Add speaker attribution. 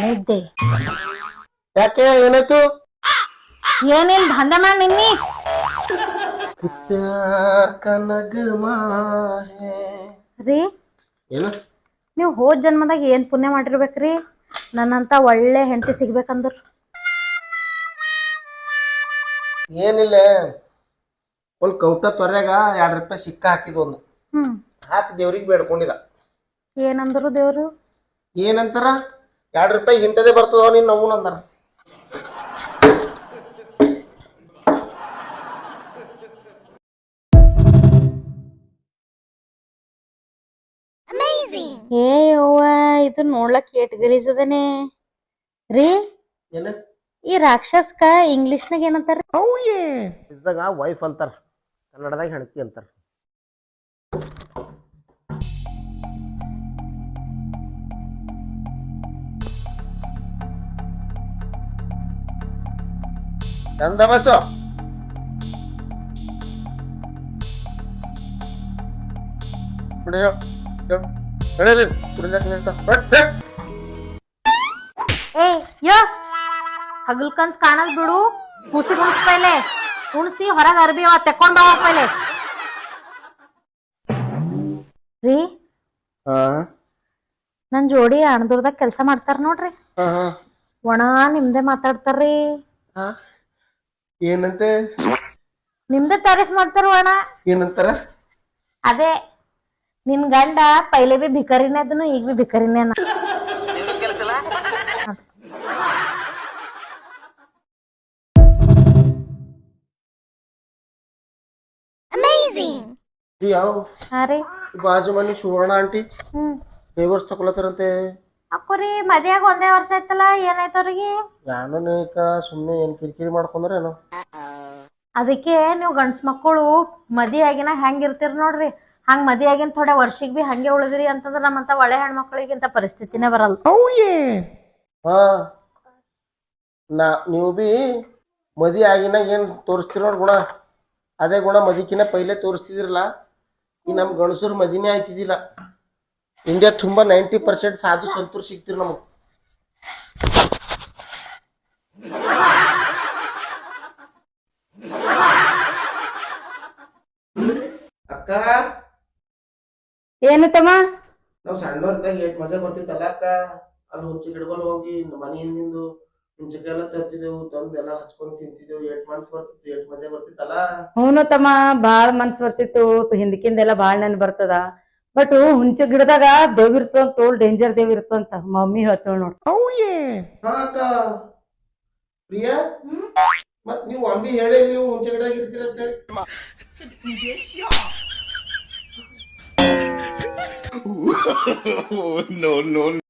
Speaker 1: ನಿದ್ದೆ
Speaker 2: ಯಾಕೆ ಏನಾಯ್ತು?
Speaker 1: ಏನೇನ್ ದಂಧೆ ಮಾಡಿ ನಿನ್ನಿ? ರೀ?
Speaker 2: ಏನ?
Speaker 1: ನೀವು ಹೋದ ಜನ್ಮದಾಗ ಏನ್ ಪುಣ್ಯ ಮಾಡಿರ್ಬೇಕ್ರಿ? ನನ್ನಂತ ಒಳ್ಳೆ ಹೆಂಡತಿ ಸಿಗ್ಬೇಕಂದ್ರ.
Speaker 2: ಏನಿಲ್ಲ. ಒಂದ್ ಕೌಟ ತೊರೆಗ ಎರಡ್ ರೂಪಾಯಿ ಸಿಕ್ಕ ಹಾಕಿದ್ ಒಂದು.
Speaker 1: ಹ್ಮ್.
Speaker 2: ಹಾಕಿ ದೇವ್ರಿಗೆ ಬೇಡ್ಕೊಂಡಿದ
Speaker 1: ಏನಂದ್ರು ದೇವ್ರು?
Speaker 2: ಏನಂತಾರ? ಎರಡ್ ರೂಪಾಯಿ ಹಿಂಟದೆ ಬರ್ತದ ನೀನ್ ನಮ್ಮನ್ ಅಂದಾರ
Speaker 1: ಏ ಯವ್ವ ಇದು ನೋಡ್ಲಕ್ ಏಟ್ ಗಲೀಜ್ ಅದನೆ ರೀ
Speaker 2: ಏನ?
Speaker 1: ಈ ರಾಕ್ಷಸ್ಕ ಇಂಗ್ಲಿಷ್ನಾಗ ಏನಂತಾರ?
Speaker 2: ಇದ್ದಾಗ ವೈಫ್ ಅಂತಾರ ಕನ್ನಡದಾಗ ಹೆಂಡತಿ ಅಂತಾರ. ಚಂದ ಬಸ್ಸು
Speaker 1: ಹಗಲ್ ಕನ್ಸ್ ಕಾಣಲ್ ಬಿಡು. ಕುಸಿ ಕುಣಿಸ್ ಪೈಲೆ. ಕುಣಿಸಿ ಹೊರಗ ಅರ್ಬಿ ಅವ ತೆಕ್ಕೊಂಡ್ ಹೋಗ ಪೈಲೆ. ರೀ? ನನ್ ಜೋಡಿ ಅಣದುರ್ದಾಗ ಕೆಲ್ಸ ಮಾಡ್ತಾರ ನೋಡ್ರಿ. ಒಣ ನಿಮ್ದೆ ಮಾತಾಡ್ತಾರ್ರಿ.
Speaker 2: ಹಾ. ಏನಂತೆ?
Speaker 1: ನಿಮ್ದ ತಾರೀಫ್ ಮಾಡ್ತಾರ ಅಣ್ಣ?
Speaker 2: ಏನಂತಾರ?
Speaker 1: ಅದೇ ನಿನ್ ಗಂಡ ಪೈಲೆ ಬಿ ಭಿಕಾರಿನೇ ಅದನು ಈಗ ಬಿ ಭಿಕಾರಿನೇ ಅನ್ನ.
Speaker 2: ಯಾವ
Speaker 1: ಹಾ ರೀ.
Speaker 2: ಬಾಜು ಮನಿ ಸುವರ್ಣ ಆಂಟಿ.
Speaker 1: ಹ್ಮ್.
Speaker 2: ಡೈವರ್ಸ್ ತಗೊಳತಾರಂತೆ
Speaker 1: ಅಕ್ಕುರಿ ಮದ್ಯಾಗ ಒಂದೇ ವರ್ಷ ಆಯ್ತಲ್ಲ ಏನಾಯ್ತು ಅವ್ರಿಗೆ?
Speaker 2: ಯಾನನೇಕ ಸುಮ್ನೆ ಏನ್ ಕಿರಿಕಿರಿ ಮಾಡ್ಕೊಂಡ್ರೇನು
Speaker 1: ಅದಕ್ಕೆ ನೀವು ಗಂಡ್ಸ್ ಮಕ್ಕಳು ಮದಿ ಆಗಿನ ಹೆಂಗ್ ಇರ್ತೀರಿ ನೋಡ್ರಿ. ಹಂಗ್ ಮದಿ ಆಗಿನ ಥೋಡೆ ವರ್ಷಿಗ್ ಬಿ ಹಂಗೆ ಉಳಿದ್ರಿ ಅಂತಂದ್ರ ನಮ್ಮಂತ ಒಳ್ಳೆ ಹೆಣ್ಮಕ್ಳಿಗೆ ಇಂಥ ಪರಿಸ್ಥಿತಿನೇ ಬರಲ್ಲ.
Speaker 2: ಹಾ ನಾ ನೀವು ಬಿ ಮದಿ ಆಗಿನಾಗ ಏನ್ ತೋರಿಸ್ತೀರ ನೋಡ್ ಗುಣ. ಅದೇ ಗುಣ ಮದಿಕಿನ ಪೈಲೆ ತೋರಿಸ್ತಿದಿರಲ್ಲ. ಈ ನಮ್ಮ ಗಣಸರು ಮದಿನೇ ಆಯ್ತಿದ್ದಿಲ್ಲ ಇಂಡಿಯಾ ತುಂಬಾ ನೈಂಟಿ ಪರ್ಸೆಂಟ್ ಸಾಧು ಸಂತರು ಸಿಗ್ತಿರ್ ನಮಗ್. ಅಕ್ಕ?
Speaker 1: ಏನು ತಮ್ಮ?
Speaker 2: ನಾವ್ ಸಣ್ಣವರ ಏಟ್ ಮಜಾ ಬರ್ತಿತ್ತಲ್ಲ ಅಕ್ಕ? ಅಲ್ಲಿ ಹುಚ್ಚಿ ಗಿಡಗಳು ಹೋಗಿ ಮನೆ ಹಿಂದಿಂದು ಹುಂಚಿಕಾಯಿ ಎಲ್ಲ ತರ್ತಿದ್ದೆವು ತಂದು ಎಲ್ಲ ಹಚ್ಕೊಂಡ್ ತಿಂತಿದ್ದೆವು. ಏಟ್ ಮನ್ಸ್ ಬರ್ತಿತ್ತು ಏಟ್ ಮಜಾ ಬರ್ತಿತ್ತಲ್ಲ?
Speaker 3: ಹೂನು ತಮ್ಮ ಬಾಳ್ ಮನ್ಸ್ ಬರ್ತಿತ್ತು. ಹಿಂದಕ್ಕಿಂದೆಲ್ಲ ಬಾಳ್ ನೆನ್ ಬರ್ತದ. ಬಟ್ ಹುಂಚೆ ಗಿಡದಾಗ ದೇವ್ ಇರ್ತದ ತೋಲ್ ಡೇಂಜರ್ ದೇವ್ ಇರ್ತಂತ ಮಮ್ಮಿ ಹೇಳ್ತಾಳ ನೋಡ್.
Speaker 2: ಹಾ ಅಕ್ಕ ಪ್ರಿಯಾ? ಮತ್ ನೀವು ಅಂಬಿ ಹೇಳಿ ನೀವು ಹುಂಚೆ ಗಿಡದಾಗ ಇರ್ತೀರ ಅಂತ ಹೇಳಿ.